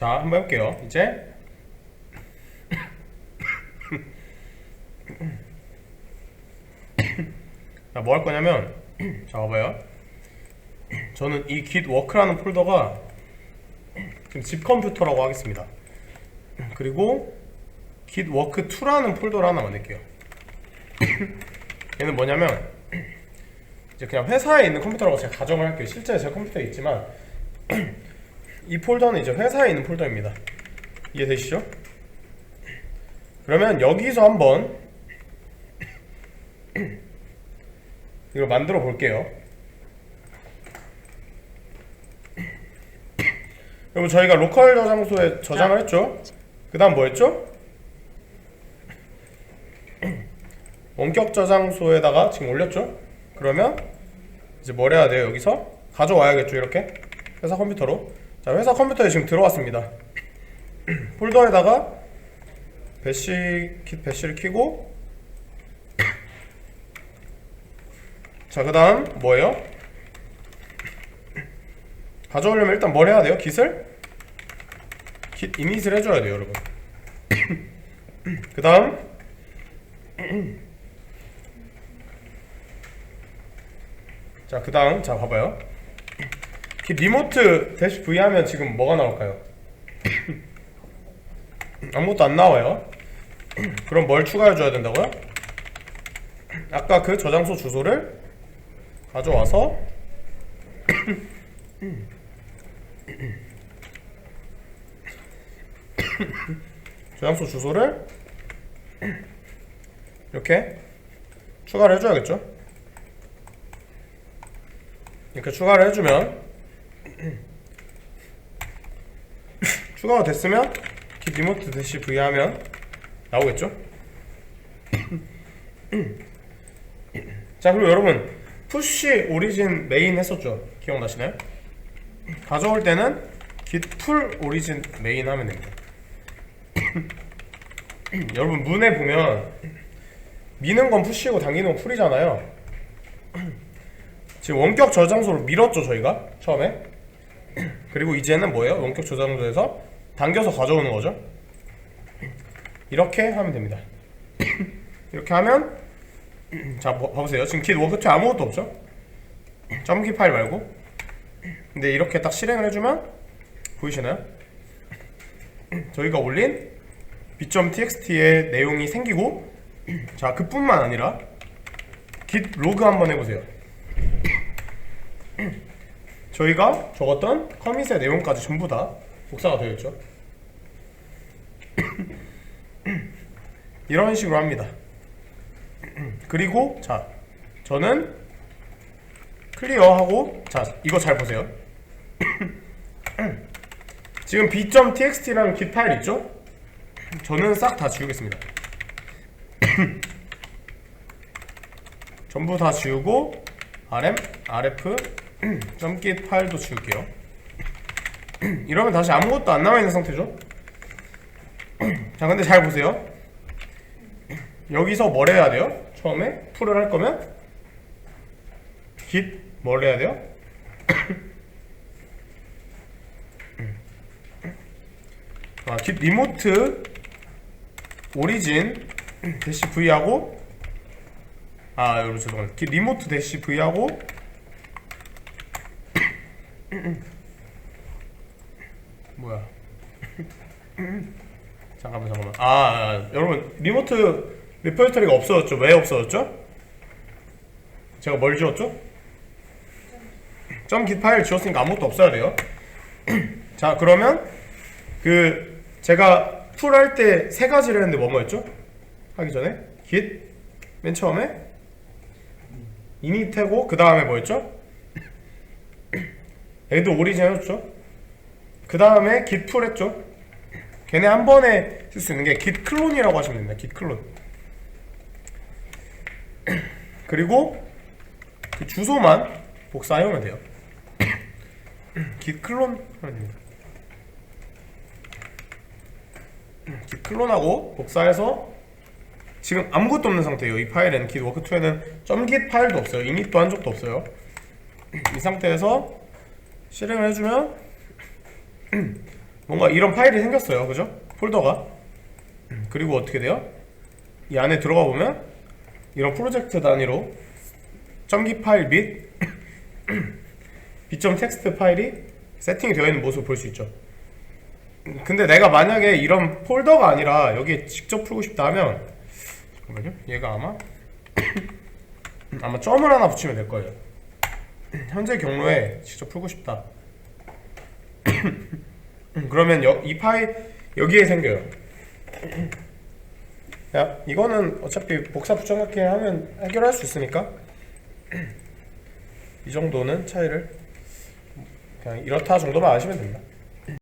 자, 한번 해볼게요. 이제 자, 뭐 할 거냐면 자, 봐봐요. 저는 이 git work라는 폴더가 지금 집 컴퓨터라고 하겠습니다. 그리고 git work 2라는 폴더를 하나 만들게요. 얘는 뭐냐면 이제 그냥 회사에 있는 컴퓨터라고 제가 가정을 할게요. 실제 제 컴퓨터에 있지만 이 폴더는 이제 회사에 있는 폴더입니다. 이해되시죠? 그러면 여기서 한번 이걸 만들어 볼게요. 여러분 저희가 로컬 저장소에 저장을 했죠? 그 다음 뭐 했죠? 원격 저장소에다가 지금 올렸죠? 그러면 이제 뭘 해야 돼요? 여기서 가져와야겠죠? 이렇게 회사 컴퓨터로 자 회사 컴퓨터에 지금 들어왔습니다 폴더에다가 배시 킷 배시를 키고 자 그 다음 뭐예요? 가져오려면 일단 뭘 해야 돼요? 깃을? 깃 이닛을 해줘야 돼요 여러분 그 다음 자 그 다음 자 봐봐요 깃 리모트 대시 V 하면 지금 뭐가 나올까요? 아무것도 안 나와요 그럼 뭘 추가해 줘야 된다고요? 아까 그 저장소 주소를 가져와서 저장소 주소를 이렇게 추가를 해줘야겠죠? 이렇게 추가를 해주면 추가가 됐으면 기 리모트 대시 V 하면 나오겠죠? 자 그리고 여러분 푸시 오리진 메인 했었죠? 기억나시나요? 가져올 때는 git 풀 오리진 메인 하면 됩니다. 여러분 문에 보면 미는 건 푸시고 당기는 건 풀이잖아요. 지금 원격 저장소로 밀었죠 저희가 처음에. 그리고 이제는 뭐예요? 원격 저장소에서 당겨서 가져오는 거죠. 이렇게 하면 됩니다. 이렇게 하면 자 봐- 봐보세요. 지금 git 워크2 아무것도 없죠? 점기 파일 말고. 근데 이렇게 딱 실행을 해주면 보이시나요? 저희가 올린 b.txt의 내용이 생기고 자 그뿐만 아니라 git 로그 한번 해보세요. 저희가 적었던 커밋의 내용까지 전부 다 복사가 되어 있죠. 이런 식으로 합니다. 그리고 자 저는 클리어하고 자 이거 잘 보세요. 지금 b.txt라는 git 파일 있죠? 저는 싹 다 지우겠습니다. 전부 다 지우고 rm rf .git 파일도 지울게요. 이러면 다시 아무것도 안 남아 있는 상태죠? 자 근데 잘 보세요. 여기서 뭘 해야 돼요? 처음에 풀을 할 거면 git 뭘 해야 돼요? 아, git 리모트 오리진 대시 v 하고 아 여러분 죄송합니다. git 리모트 대시 v 하고 뭐야? 잠깐만 잠깐만. 아, 아 여러분 리모트 리포지터리가 없어졌죠? 왜 없어졌죠? 제가 뭘 지웠죠? 점 git 파일 지웠으니까 아무것도 없어야 돼요. 자 그러면 그 제가 풀 할 때 세 가지를 했는데 뭐뭐였죠? 하기 전에 git 맨 처음에 init하고 그 다음에 뭐였죠? Add origin 했죠? 그 다음에 git 풀 했죠? 걔네 한 번에 쓸 수 있는 게 git 클론이라고 하시면 됩니다. git 클론. 그리고 그 주소만 복사해오면 돼요. git 클론 하면 됩니다. git 클론하고 복사해서 지금 아무것도 없는 상태예요. 이 파일에는 git 워크2에는 .git 파일도 없어요. init도 한 적도 없어요. 이 상태에서 실행을 해주면 뭔가 이런 파일이 생겼어요. 그죠? 폴더가. 그리고 어떻게 돼요? 이 안에 들어가 보면 이런 프로젝트 단위로 점기 파일 및 b.txt 파일이 세팅이 되어 있는 모습을 볼 수 있죠. 근데 내가 만약에 이런 폴더가 아니라 여기에 직접 풀고 싶다 하면 잠깐만요. 얘가 아마 아마 점을 하나 붙이면 될 거예요 현재 경로에 직접 풀고 싶다. 그러면 여, 이 파일 여기에 생겨요. 야 이거는 어차피 복사 붙여넣기 하면 해결할 수 있으니까. 이 정도는 차이를 그냥 이렇다 정도만 아시면 됩니다